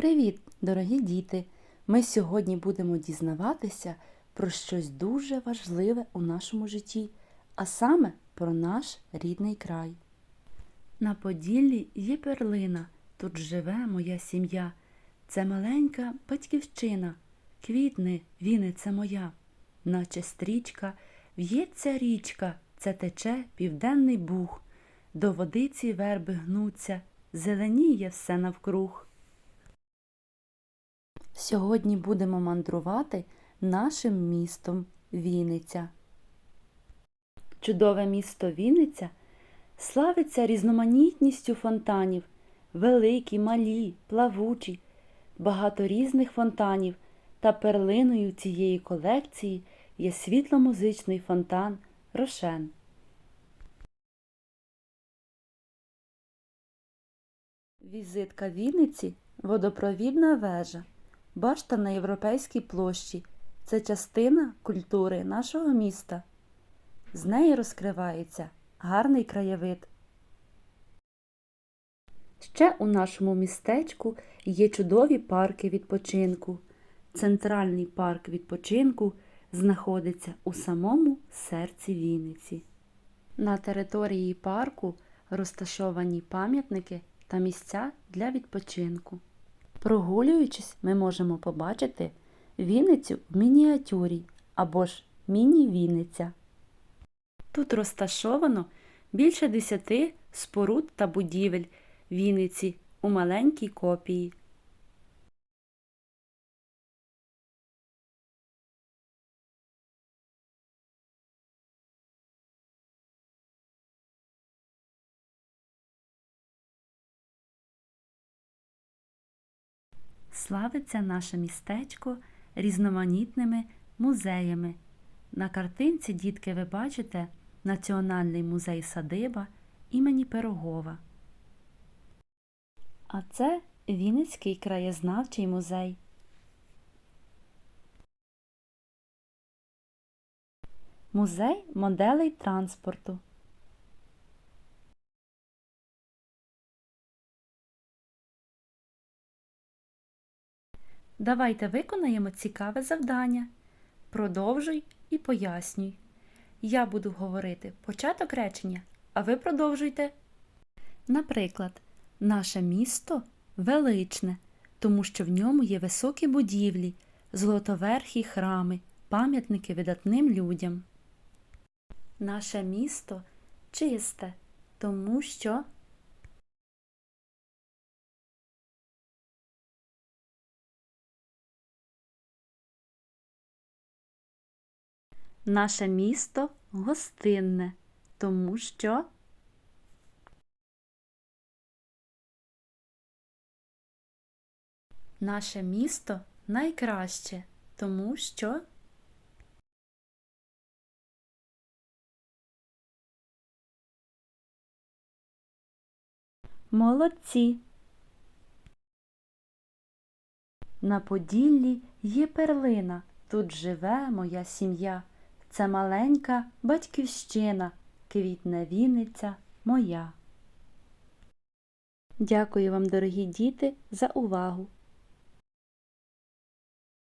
Привіт, дорогі діти! Ми сьогодні будемо дізнаватися про щось дуже важливе у нашому житті, а саме про наш рідний край. На Поділлі є перлина, тут живе моя сім'я. Це маленька батьківщина, квітне, Вінниця моя, наче стрічка, в'ється річка, це тече південний буг. До водиці верби гнуться, зеленіє все навкруг. Сьогодні будемо мандрувати нашим містом Вінниця. Чудове місто Вінниця славиться різноманітністю фонтанів, великі, малі, плавучі, багато різних фонтанів, та перлиною цієї колекції є світломузичний фонтан Рошен. Візитка Вінниці водопровідна вежа. Башта на Європейській площі це частина культури нашого міста. З неї розкривається гарний краєвид. Ще у нашому містечку є чудові парки відпочинку. Центральний парк відпочинку знаходиться у самому серці Вінниці. На території парку розташовані пам'ятники та місця для відпочинку. Прогулюючись, ми можемо побачити Вінницю в мініатюрі або ж міні-Вінниця. Тут розташовано більше десяти споруд та будівель Вінниці у маленькій копії. Славиться наше містечко різноманітними музеями. На картинці, дітки, ви бачите Національний музей садиба імені Пирогова. А це Вінницький краєзнавчий музей. Музей моделей транспорту. Давайте виконаємо цікаве завдання. Продовжуй і пояснюй. Я буду говорити початок речення, а ви продовжуйте. Наприклад, наше місто величне, тому що в ньому є високі будівлі, золотоверхі храми, пам'ятники видатним людям. Наше місто чисте, тому що Наше місто гостинне, тому що наше місто найкраще, тому що молодці. На Поділлі є перлина, тут живе моя сім'я. Це маленька батьківщина, квітне Вінниця моя. Дякую вам, дорогі діти, за увагу!